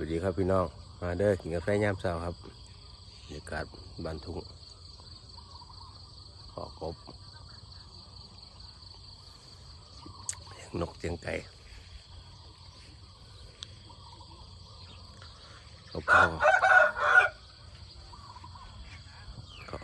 สวัสดีครับพี่น้อง มาเด้อกินกาแฟยามเช้าครับบรรยากาศบ้านทุ่งขอกบเสียงนกเสียงไก่เขาพ่อก็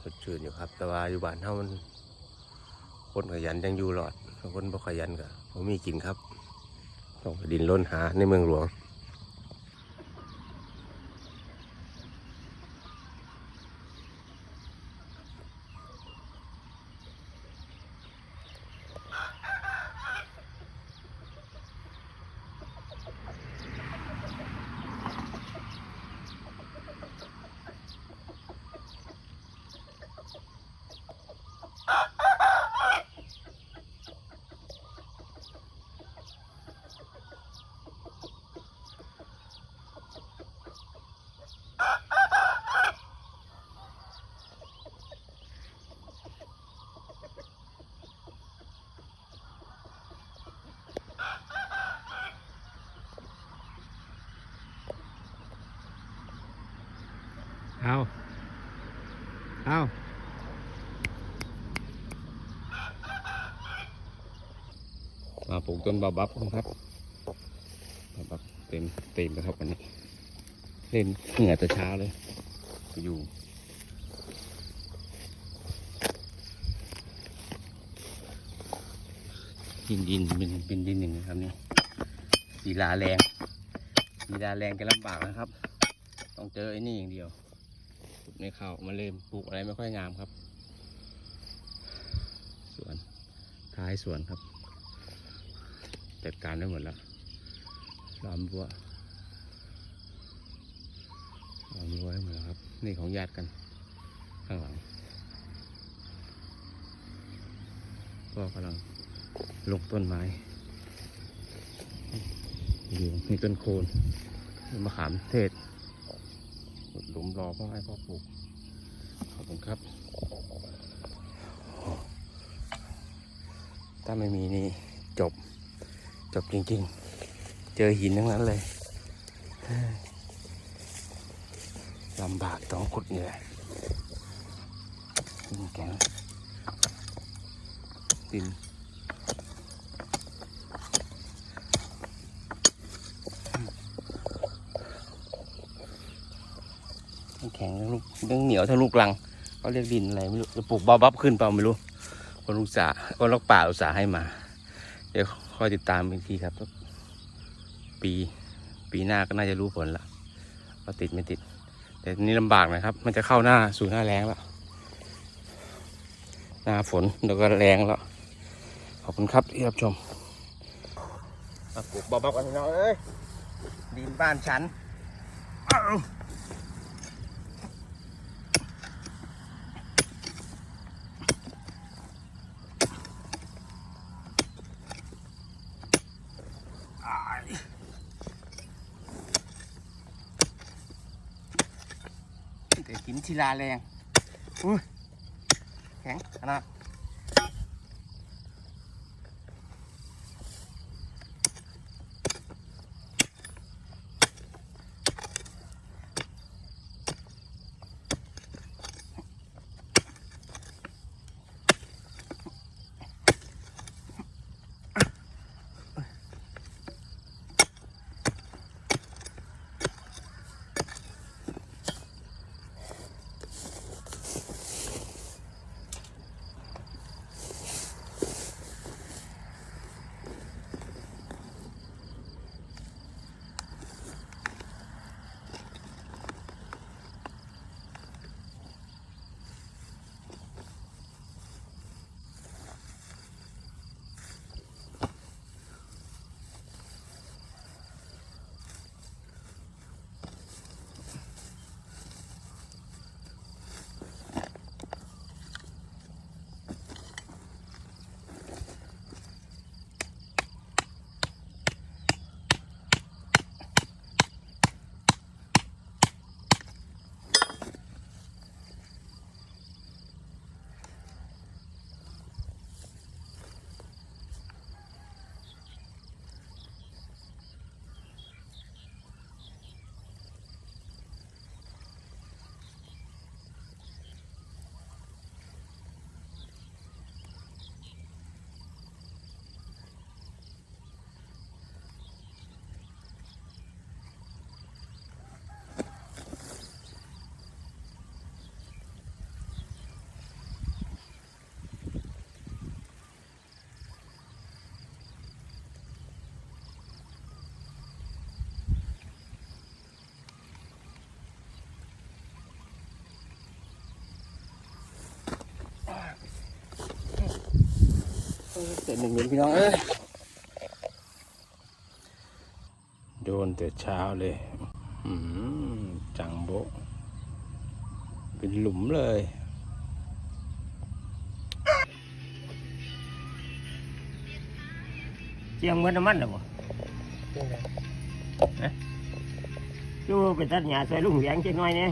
สดชื่นอยู่ครับ แต่ว่าอยู่บ้านเท่ามัน คนขยันยังอยู่หลอด คนบ่ขยันก็บ่มีกินครับ ดินล้นหาในเมืองหลวง เอาเอามาปลูกต้นบาบับนะครับบาบับเต็มเต็มแล้วครับวันนี้เล่นเหงื่อแต่เช้าเลยอยู่ดินดินเป็นเป็นดินหนึ่งนะครับนี่ดีลาแรงดีลาแรงก็ลำบากนะครับ ต้องเจอไอ้นี่อย่างเดียว ขุดไม่เข้ามาเริ่มปลูกอะไรไม่ค่อยงามครับ สวนท้ายสวนครับ จัดการได้หมดแล้วล้อมรั้วล้อมรั้วให้หมดแล้วครับ นี่ของญาติกัน ข้างหลังก็กำลังลงต้นไม้อยู่มีต้นโคนมะขามเทศ ขุดหลุมรอพ่อให้พ่อปลูก ขอบคุณครับ ถ้าไม่มีนี่จบ จบจริงๆ เจอหินทั้งนั้นเลยลำบากต้องขุดเหนื่อยดินแข็งดิน แข็งทั้งลูกทั้งเหนียวทั้งลูกลังเขาเรียกดินอะไรไม่รู้จะปลูกบาบับขึ้นเปล่าไม่รู้คนลูกสาคนลูกป่าอุตสาให้มา เดี๋ยวคอยติดตามอีกทีครับ ปีปีหน้าก็น่าจะรู้ผลละว่าติดไม่ติด แต่นี่ลำบากนะครับ มันจะเข้าหน้าสู่หน้าแรงแล้วหน้าฝนแล้วก็แรงแล้วขอบคุณครับที่รับชมปลูกบาบับกันน้องเอ้ยดินบ้านฉันอ้าวอ้าย แต่กินทีลาแรงอุ้ยแข็งขนาด เสร็จหนึ่งเดือนพี่น้องเอ้ยโดนแต่เช้าเลยอืมจังโบะเป็นหลุมเลยเจียงเหมือนน้ำมันเหรอบ่จู่ไปตัดหญ้าใส่ลุงเหลียงจักหน่อยเนี่ย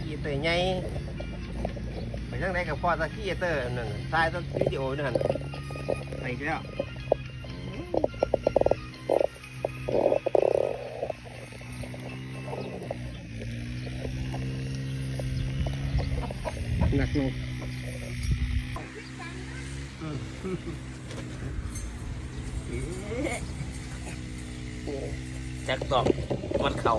ขี้เตยใหญ่ ไปทางไหนกับพ่อตะขี้เตอร์นั่นน่ะถ่ายตอนวิดีโอนั่นไปอีกแล้วหนักหนุกแจ็คตอบวัดเข่า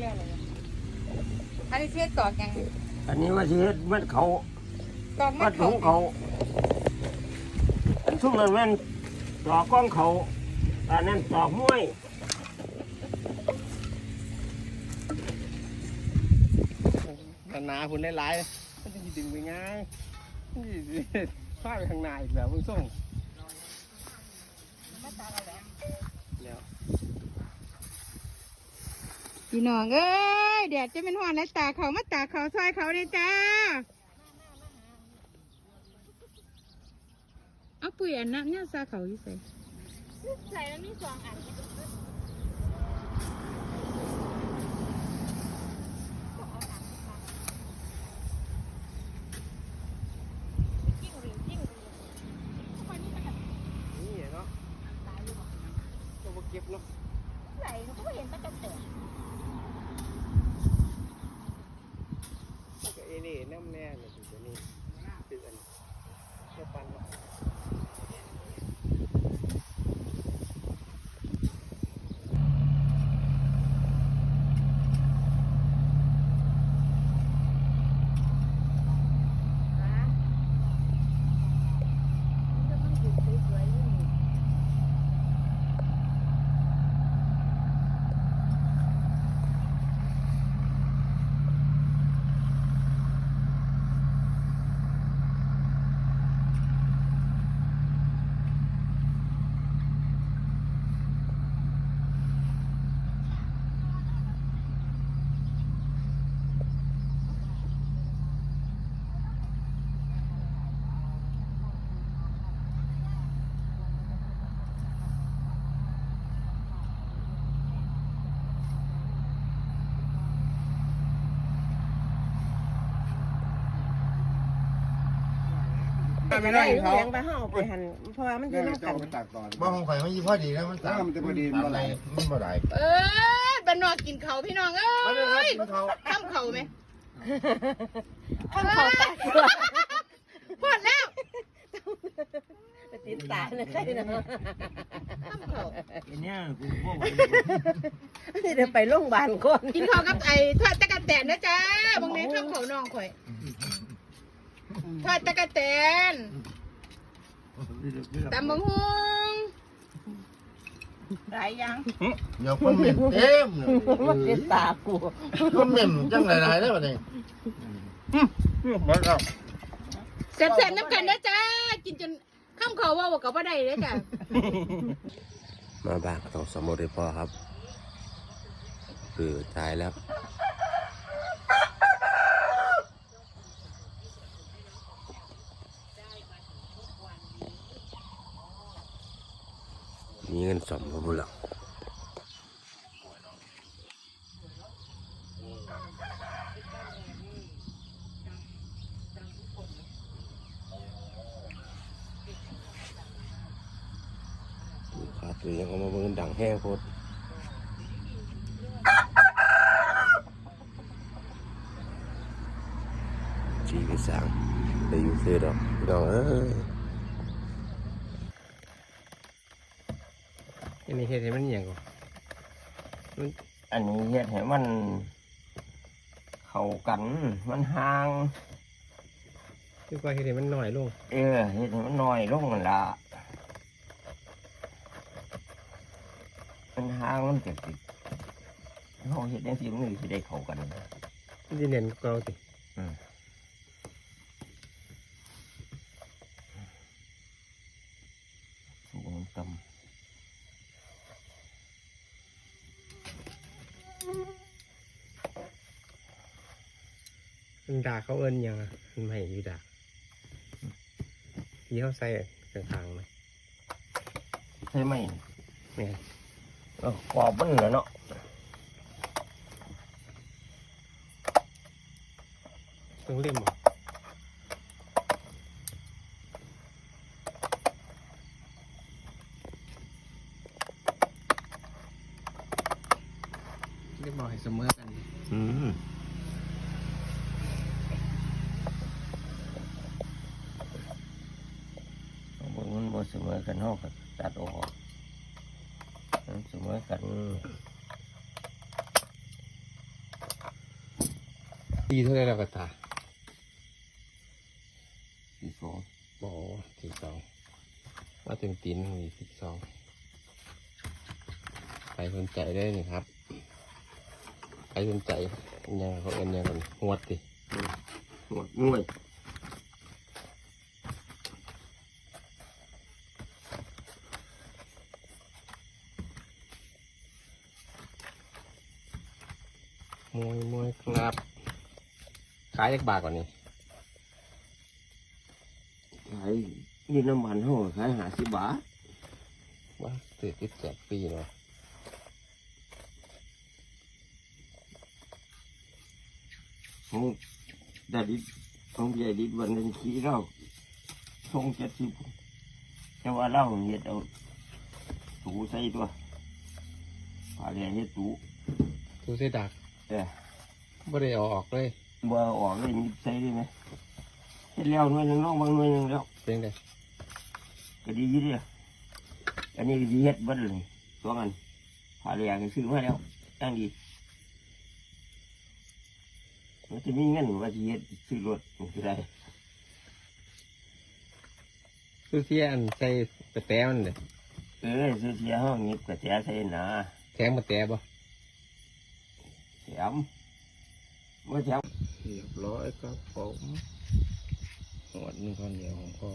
แจกแล้วเหรออันนี้เสียตอกยังอันนี้ว่าสิเฮ็ดมันเขาตอกมัวันดเขาถุงเขาอันทุ่มนั้นแม่นตอกก้องเขาอันนั้นตอกม้วยหนาๆพุ่นหลายๆมันจะดึงไปง่ายมันสิฟาดไปข้างหน้าอีกแบบมึงส่งแล้ว พี่น้องเอ้ยแดดจะเป็นหวานในตาเขามาตาเขาซอยเขาเลยจ้าเอาปุ๋ยอันนั้นเนี่ยซาเขาอยู่ใส่ใส่แล้วมีสองอันเนาะต้องมาเก็บเนาะ ใส่เขาก็เห็นมันจะเตะ ก็เอเล่แน่แน่เนี่ยตัวนี้คืออันเจ้าปันเนาะ ไม่ได้เขาเลี้ยงไปห้าไปหันเพราะว่ามันอยู่นี่น้ำกัเจ้านไปตักตอนบ้าของข่อยมันยี่พอดีแล้วมันถ้ามันจะพอดีมันอะไรไหลมันบ่ได้เอ้ยบ้านนอกกินเขาพี่น้องเอ้มันเลยครับยมันเขาข้ามเขาไหมข้างเขาตาตัวพอดแล้วติดตาเลยใครนะข้ามเขาอันเนี้ยกูพวกนี่เดี๋ยวไปโรงพยาบาลก่อนกินข้าวกับไอ้ทอดตะกะแตนนะจ้าบางเนี้ข้ามเขาน้องข่อย ทอดตะกะแตนตำบังฮุงหลายอย่างเดี๋ยวคนเหม็นเต็มเลยมันติดตากูคนเหม็นจังหลายๆได้ป่ะเนี่ยมันเอาเสร็จๆน้ำกันนะจ้า กินจนข้ามเขาว่าว่ากับว่าได้เลยจ้ะมาบ้านก็ต้องสมบูรณ์ให้พ่อครับ คือตายแล้ว มีเงินสมบบุหลังขาดเลยยังเอามาเบิ่งดังแห้งโคตรชีวิตสร้างได้อยู่คือดอกพี่น้องเอ้ย อันนี้เฮ็ดให้มันอหย่างก่อนอันนี้เฮ็ดให้มัน เข้ากัน มันห่างคือว่าเฮ็ดให้มันน้อยลงเออเฮ็ดให้มันน้อยลงนั่นล่ะมันห่างมันจะติดเฮาเฮ็ดจังซี่มันก็สิได้เข้ากัน มันสิเน้นกว่าเราติสูงต่ มันด่าเขาเอิ้นหยังอะมันไม่อยู่ด่าที่เขาใส่กลางๆไหมำใช่ไหมแม่นเออขอบมันเหรอเนาะต้องเล่มบ่เล่มบ่ให้ เสมอกันอืมบนมันบ่เสมอกันเฮาก็ตัดออกมันเสมอกันตีเท่าไรแล้วก็ตาที่สองบอกสิบสองมาถึงตีนมีสิบสองใครสนใจได้นี่ครับ ใครสนใจยังเขาเอ็นยังกันงวดดิหมดงวยมวยมวยครับขายยักบาทก่อนนี่ขายนี่น้ำมันเฮาขาย50บาทว่าเสียติดแจกฟรีเนาะ ของดาดิดของใหญ่ดิดวันนึงขี่เราทรง70แต่ว่าเราเฮ็ดเอาตูใส่ตัวพาเรียนเฮ็ดตูทูเสดักเออไม่ได้เอาออกเลยบ่ออกเลยมีใส่ได้ไหมเฮ็ดแล้วหน่วยหนึงลองบางหน่วยหนึงแล้วเป็นไงก็ดีอยู่เดียวอันนี้ก็ดีเฮ็ดเบัดเลยสองอันพาเรียนก็ซื้อมาแล้วตั้งดี มันจะมีเงินว่าสิเฮ็ดซื้อรถมันคือได้ทูเสียอันใส่กระแตมันเลยเออซื้อเสียห้องนี้กระแจใส่หนาแถมกระแตบ่แถมเมื่อแถมเรียบร้อยครับผมหวดนี่ข้าวเหนียวของพ่อ